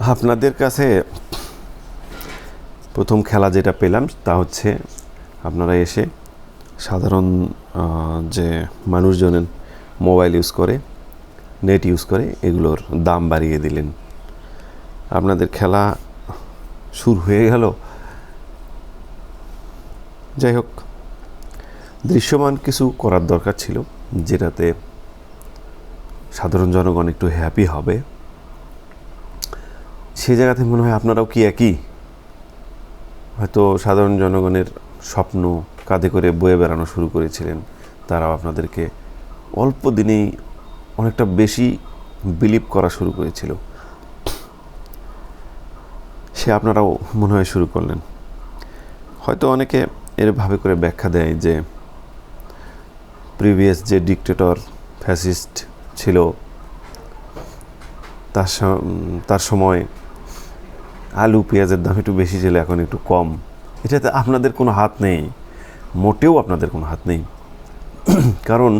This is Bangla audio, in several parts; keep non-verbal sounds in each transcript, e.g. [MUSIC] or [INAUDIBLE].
আপনাদের কাছে প্রথম খেলা যেটা পেলাম, তা হচ্ছে আপনারা এসে সাধারণ যে মানুষজনের মোবাইল ইউজ করে, নেট ইউজ করে, এগুলোর দাম বাড়িয়ে দিলেন। আপনাদের খেলা শুরু হয়ে গেল। যাই হোক, দৃশ্যমান কিছু করার দরকার ছিল, যেটাতে সাধারণ জনগণ একটু হ্যাপি হবে। সেই জায়গাতে মনে হয় আপনারাও কি একই? হয়তো সাধারণ জনগণের স্বপ্ন কাঁধে করে বয়ে বেড়ানো শুরু করেছিলেন। তারাও আপনাদেরকে অল্প দিনেই অনেকটা বেশি বিলিভ করা শুরু করেছিল। সে আপনারাও মনে হয় শুরু করলেন। হয়তো অনেকে এরভাবে করে ব্যাখ্যা দেয় যে, প্রিভিয়াস যে ডিকটেটর ফ্যাসিস্ট ছিল, তার তার সময় আলু পেঁয়াজের দাম একটু বেশি ছিল, এখন একটু কম। এটাতে আপনাদের কোনো হাত নেই। মোটেও আপনাদের কোনো হাত নেই। [CLEARS THROAT] কারণ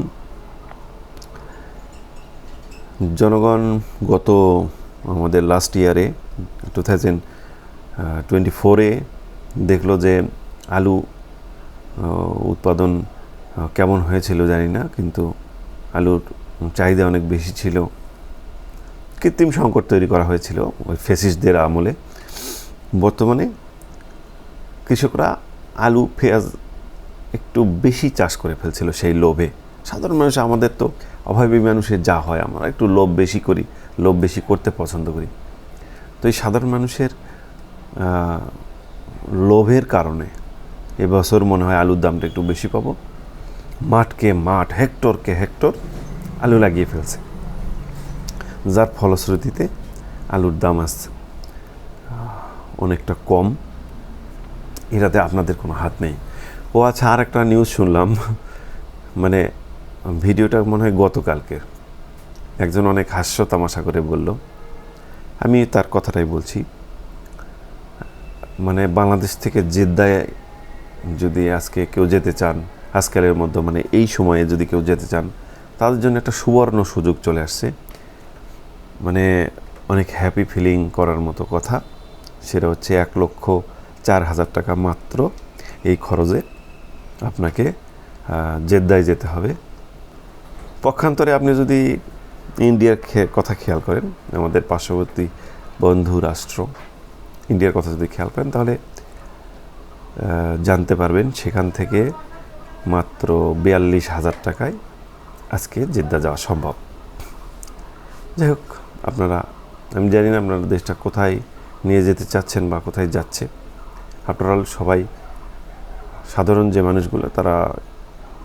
জনগণ গত আমাদের লাস্ট ইয়ারে টু থাউজেন্ড টোয়েন্টি ফোরে দেখল যে আলু উৎপাদন কেমন হয়েছিল জানি না, কিন্তু আলুর চাহিদা অনেক বেশি ছিল। কৃত্রিম সংকট তৈরি করা হয়েছিল ওই ফেসিসদের আমলে। বর্তমানে কৃষকরা আলু, পেঁয়াজ একটু বেশি চাষ করে ফেলছিল সেই লোভে। সাধারণ মানুষ আমাদের তো অভাবী মানুষের যা হয়, আমরা একটু লোভ বেশি করি, লোভ বেশি করতে পছন্দ করি। তো এই সাধারণ মানুষের লোভের কারণে এবছর মনে হয় আলুর দামটা একটু বেশি পাবো। মাঠকে মাঠ, হেক্টরকে হেক্টর আলু লাগিয়ে ফেলছে। যার ফলশ্রুতিতে আলুর দাম আসছে অনেকটা কম। এটাতে আপনাদের কোনো হাত নেই। ও আচ্ছা আর একটা নিউজ শুনলাম। মানে ভিডিওটা মনে হয় গতকালকের। একজন অনেক হাস্য তামাশা করে বলল, আমি তার কথাটাই বলছি। মানে বাংলাদেশ থেকে জেদ্দায় যদি আজকে কেউ যেতে চান, আজকালের মধ্যে মানে এই সময়ে যদি কেউ যেতে চান, তাদের জন্য একটা সুবর্ণ সুযোগ চলে আসছে। মানে অনেক হ্যাপি ফিলিং করার মতো কথা। সেটা হচ্ছে এক লক্ষ চার হাজার টাকা মাত্র এই খরচে আপনাকে জেদ্দায় যেতে হবে। পক্ষান্তরে আপনি যদি ইন্ডিয়ার কথা খেয়াল করেন, আমাদের পার্শ্ববর্তী বন্ধু রাষ্ট্র ইন্ডিয়ার কথা যদি খেয়াল করেন, তাহলে জানতে পারবেন সেখান থেকে মাত্র বিয়াল্লিশ হাজার টাকায় আজকে জেদ্দা যাওয়া সম্ভব। যাই হোক, আপনারা, আমি জানি না আপনারা দেশটা কোথায় নিয়ে যেতে চাচ্ছেন বা কোথায় যাচ্ছে। আফটার অল সবাই সাধারণ যে মানুষগুলো, তারা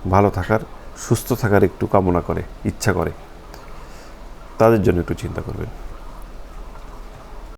ভালো থাকার, সুস্থ থাকার একটু কামনা করে, ইচ্ছা করে। তাদের জন্য একটু চিন্তা করবেন।